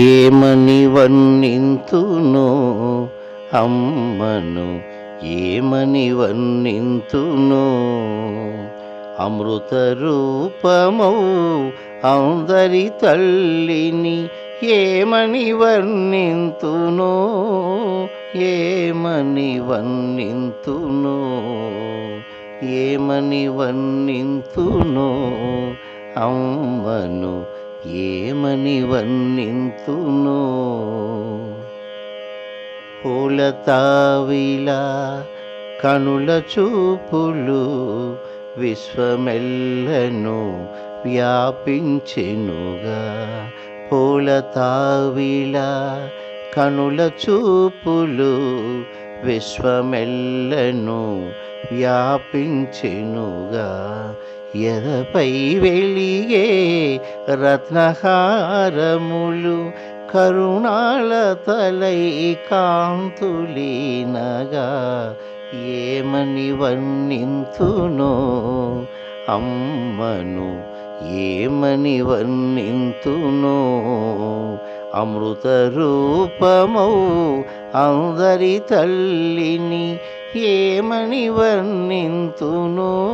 ఏమని వర్ణింతును అమ్మను ఏమని వర్ణింతును? అమృత రూపమౌ అందరి తల్లిని ఏమని వర్ణింతును? ఏమని వర్ణింతును? ఏమని వర్ణింతును? అమ్మను ఏమని వర్ణింతునో పూల తావిలా కనుల చూపులు విశ్వమెల్లను వ్యాపించెనుగా. పూల తావిలా కనుల చూపులు విశ్వమెల్లను వ్యాపించెనుగా. ఎదపై వెలిగే రత్నహారములు కరుణాల తలై కాంతులీనగా. ఏమని వర్ణింతునో అమ్మను ఏమని వర్ణింతునో అమృత రూపమౌ అందరి తల్లిని ఏమని వర్ణింతునో?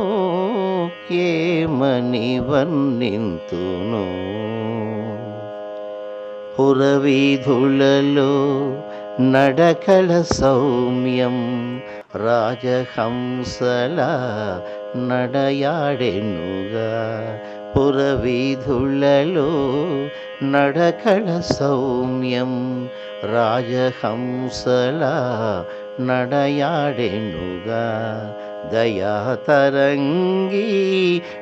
ఏమని వర్ణింతునో? పురవీధులలో నడకల సౌమ్యం రాజహంసల నడయాడెనుగా. పురవీధులలో నడకల సౌమ్యం రాజహంసల నడయాడెనుగా దయాతరంగి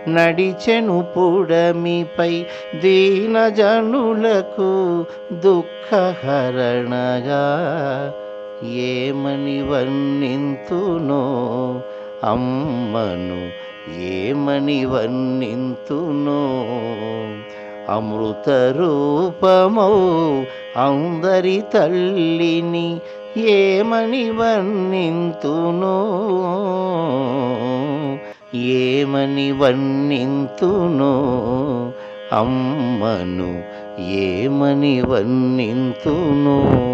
నడిచెను పుడమిపై దీనజనులకు దుఃఖహరణగా. ఏమని వర్ణింతునో అమ్మను ఏమని వర్ణింతునో అమృత రూపమౌ అందరి తల్లిని ఏమని వర్ణింతునో? ఏమని వర్ణింతునో? అమ్మను ఏమని వర్ణింతునో?